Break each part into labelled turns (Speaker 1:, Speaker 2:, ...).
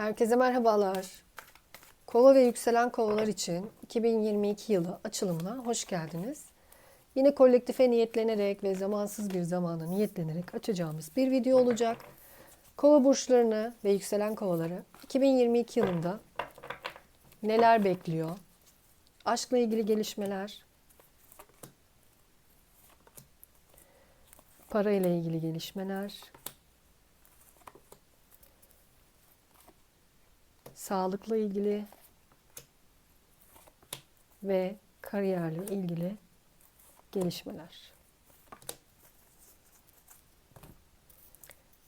Speaker 1: Herkese merhabalar. Kova ve yükselen kovalar için 2022 yılı açılımına hoş geldiniz. Yine kolektife niyetlenerek ve zamansız bir zamana niyetlenerek açacağımız bir video olacak. Kova burçlarını ve yükselen kovaları 2022 yılında neler bekliyor? Aşkla ilgili gelişmeler, para ile ilgili gelişmeler, sağlıkla ilgili ve kariyerle ilgili gelişmeler.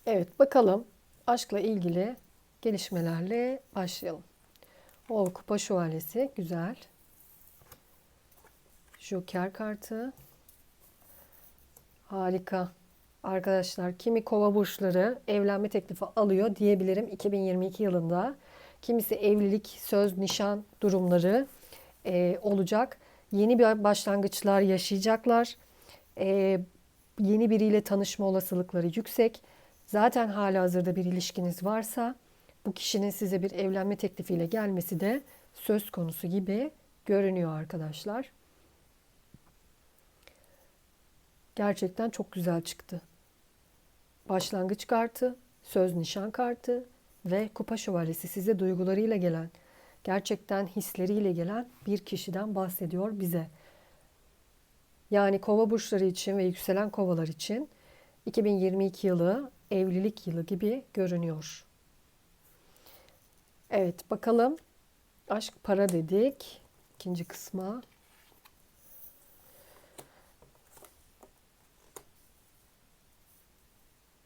Speaker 1: Evet bakalım aşkla ilgili gelişmelerle başlayalım. O kupa şövalyesi güzel. Joker kartı. Harika. Arkadaşlar kimi kova burçları evlenme teklifi alıyor diyebilirim 2022 yılında. Kimisi evlilik, söz, nişan durumları e, olacak. Yeni bir başlangıçlar yaşayacaklar. E, yeni biriyle tanışma olasılıkları yüksek. Zaten hala hazırda bir ilişkiniz varsa bu kişinin size bir evlenme teklifiyle gelmesi de söz konusu gibi görünüyor arkadaşlar. Gerçekten çok güzel çıktı. Başlangıç kartı, söz nişan kartı ve kupa şövalyesi size duygularıyla gelen, gerçekten hisleriyle gelen bir kişiden bahsediyor bize. Yani kova burçları için ve yükselen kovalar için 2022 yılı evlilik yılı gibi görünüyor. Evet bakalım aşk para dedik ikinci kısma.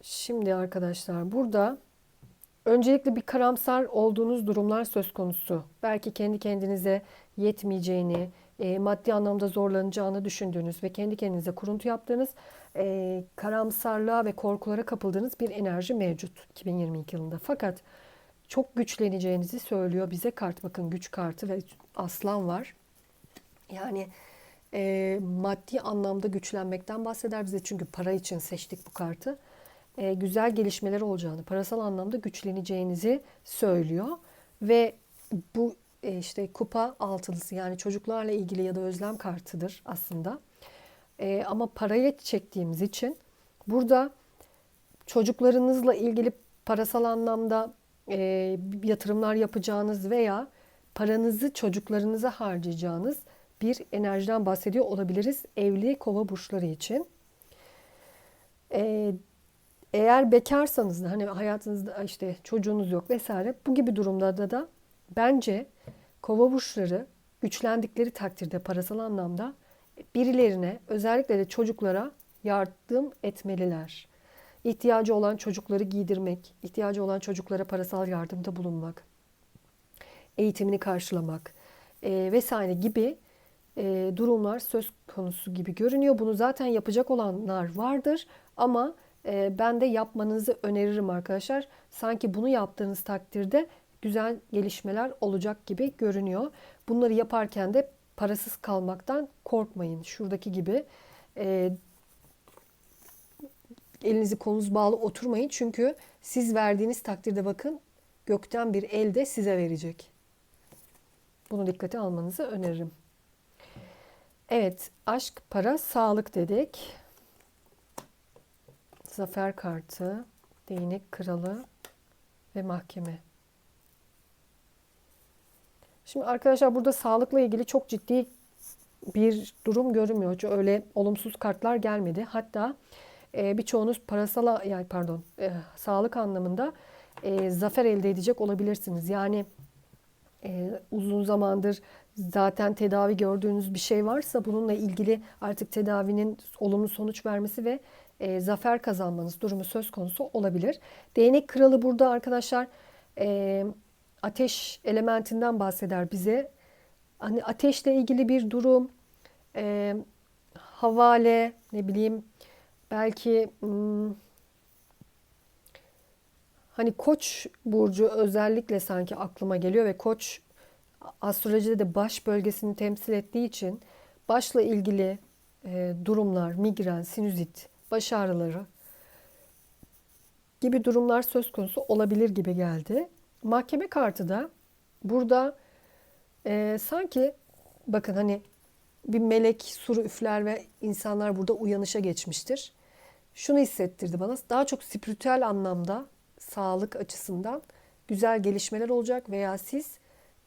Speaker 1: Şimdi arkadaşlar burada öncelikle bir karamsar olduğunuz durumlar söz konusu. Belki kendi kendinize yetmeyeceğini, e, maddi anlamda zorlanacağını düşündüğünüz ve kendi kendinize kuruntu yaptığınız e, karamsarlığa ve korkulara kapıldığınız bir enerji mevcut 2022 yılında. Fakat çok güçleneceğinizi söylüyor bize kart. Bakın güç kartı ve aslan var. Yani e, maddi anlamda güçlenmekten bahseder bize çünkü para için seçtik bu kartı e, güzel gelişmeler olacağını, parasal anlamda güçleneceğinizi söylüyor. Ve bu e, işte kupa altılısı yani çocuklarla ilgili ya da özlem kartıdır aslında. E, ama paraya çektiğimiz için burada çocuklarınızla ilgili parasal anlamda yatırımlar yapacağınız veya paranızı çocuklarınıza harcayacağınız bir enerjiden bahsediyor olabiliriz evli kova burçları için. E, eğer bekarsanız da hani hayatınızda işte çocuğunuz yok vesaire bu gibi durumlarda da bence kova burçları güçlendikleri takdirde parasal anlamda birilerine özellikle de çocuklara yardım etmeliler. İhtiyacı olan çocukları giydirmek, ihtiyacı olan çocuklara parasal yardımda bulunmak, eğitimini karşılamak e, vesaire gibi e, durumlar söz konusu gibi görünüyor. Bunu zaten yapacak olanlar vardır ama ben de yapmanızı öneririm arkadaşlar. Sanki bunu yaptığınız takdirde güzel gelişmeler olacak gibi görünüyor. Bunları yaparken de parasız kalmaktan korkmayın. Şuradaki gibi e, elinizi kolunuz bağlı oturmayın. Çünkü siz verdiğiniz takdirde bakın gökten bir el de size verecek. Bunu dikkate almanızı öneririm. Evet, aşk, para, sağlık dedik. Zafer kartı, değnek kralı ve mahkeme. Şimdi arkadaşlar burada sağlıkla ilgili çok ciddi bir durum görünmüyor. Öyle olumsuz kartlar gelmedi. Hatta e, birçoğunuz parasal yani pardon e, sağlık anlamında e, zafer elde edecek olabilirsiniz. Yani e, uzun zamandır zaten tedavi gördüğünüz bir şey varsa bununla ilgili artık tedavinin olumlu sonuç vermesi ve e, zafer kazanmanız durumu söz konusu olabilir. Değnek kralı burada arkadaşlar e, ateş elementinden bahseder bize. Hani ateşle ilgili bir durum, e, havale, ne bileyim belki hmm, hani koç burcu özellikle sanki aklıma geliyor ve koç astrolojide de baş bölgesini temsil ettiği için başla ilgili e, durumlar, migren, sinüzit, baş ağrıları gibi durumlar söz konusu olabilir gibi geldi. Mahkeme kartı da burada e, sanki bakın hani bir melek suru üfler ve insanlar burada uyanışa geçmiştir. Şunu hissettirdi bana. Daha çok spiritüel anlamda, sağlık açısından güzel gelişmeler olacak veya siz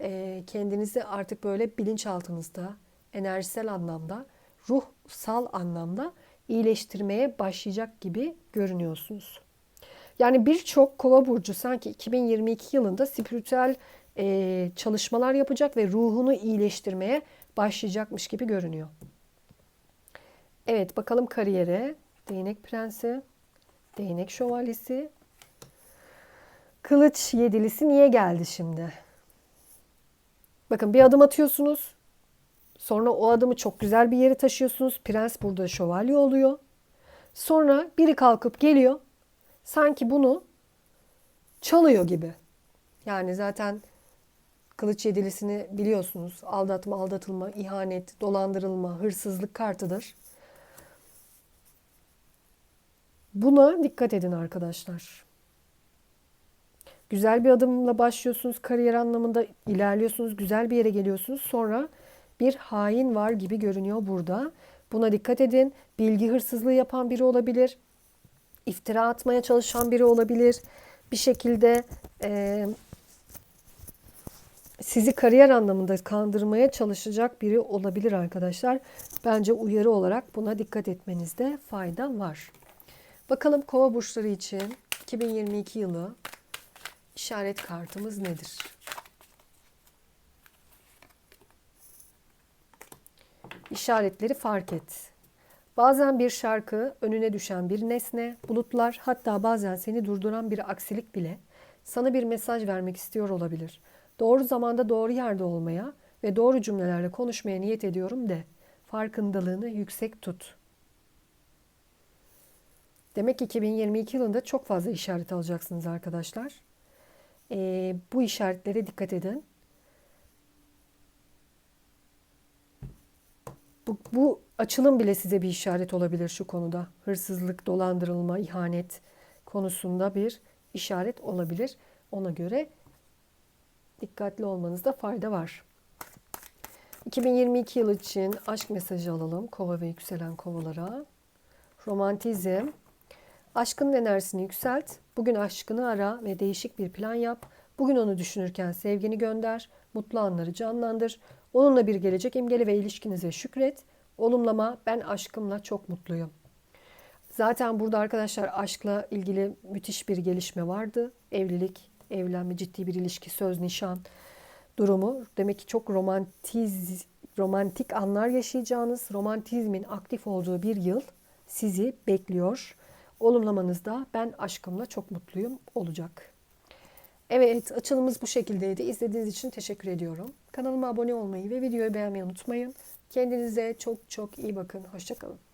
Speaker 1: e, kendinizi artık böyle bilinçaltınızda, enerjisel anlamda, ruhsal anlamda iyileştirmeye başlayacak gibi görünüyorsunuz. Yani birçok kova burcu sanki 2022 yılında spiritüel e, çalışmalar yapacak ve ruhunu iyileştirmeye başlayacakmış gibi görünüyor. Evet bakalım kariyere. Değnek prensi, değnek şövalyesi, kılıç yedilisi niye geldi şimdi? Bakın bir adım atıyorsunuz. Sonra o adımı çok güzel bir yere taşıyorsunuz. Prens burada şövalye oluyor. Sonra biri kalkıp geliyor. Sanki bunu çalıyor gibi. Yani zaten kılıç yedilisini biliyorsunuz. Aldatma, aldatılma, ihanet, dolandırılma, hırsızlık kartıdır. Buna dikkat edin arkadaşlar. Güzel bir adımla başlıyorsunuz kariyer anlamında ilerliyorsunuz, güzel bir yere geliyorsunuz. Sonra bir hain var gibi görünüyor burada. Buna dikkat edin. Bilgi hırsızlığı yapan biri olabilir. İftira atmaya çalışan biri olabilir. Bir şekilde e, sizi kariyer anlamında kandırmaya çalışacak biri olabilir arkadaşlar. Bence uyarı olarak buna dikkat etmenizde fayda var. Bakalım kova burçları için 2022 yılı işaret kartımız nedir? İşaretleri fark et. Bazen bir şarkı, önüne düşen bir nesne, bulutlar, hatta bazen seni durduran bir aksilik bile sana bir mesaj vermek istiyor olabilir. Doğru zamanda doğru yerde olmaya ve doğru cümlelerle konuşmaya niyet ediyorum de farkındalığını yüksek tut. Demek ki 2022 yılında çok fazla işaret alacaksınız arkadaşlar. Ee, bu işaretlere dikkat edin. Bu, bu açılım bile size bir işaret olabilir şu konuda. Hırsızlık, dolandırılma, ihanet konusunda bir işaret olabilir. Ona göre dikkatli olmanızda fayda var. 2022 yılı için aşk mesajı alalım kova ve yükselen kovalara. Romantizm. Aşkının enerjisini yükselt. Bugün aşkını ara ve değişik bir plan yap. Bugün onu düşünürken sevgini gönder. Mutlu anları canlandır. Onunla bir gelecek imgeli ve ilişkinize şükret. Olumlama ben aşkımla çok mutluyum. Zaten burada arkadaşlar aşkla ilgili müthiş bir gelişme vardı. Evlilik, evlenme, ciddi bir ilişki, söz, nişan durumu. Demek ki çok romantiz, romantik anlar yaşayacağınız, romantizmin aktif olduğu bir yıl sizi bekliyor. Olumlamanızda ben aşkımla çok mutluyum olacak. Evet açılımımız bu şekildeydi. İzlediğiniz için teşekkür ediyorum. Kanalıma abone olmayı ve videoyu beğenmeyi unutmayın. Kendinize çok çok iyi bakın. Hoşçakalın.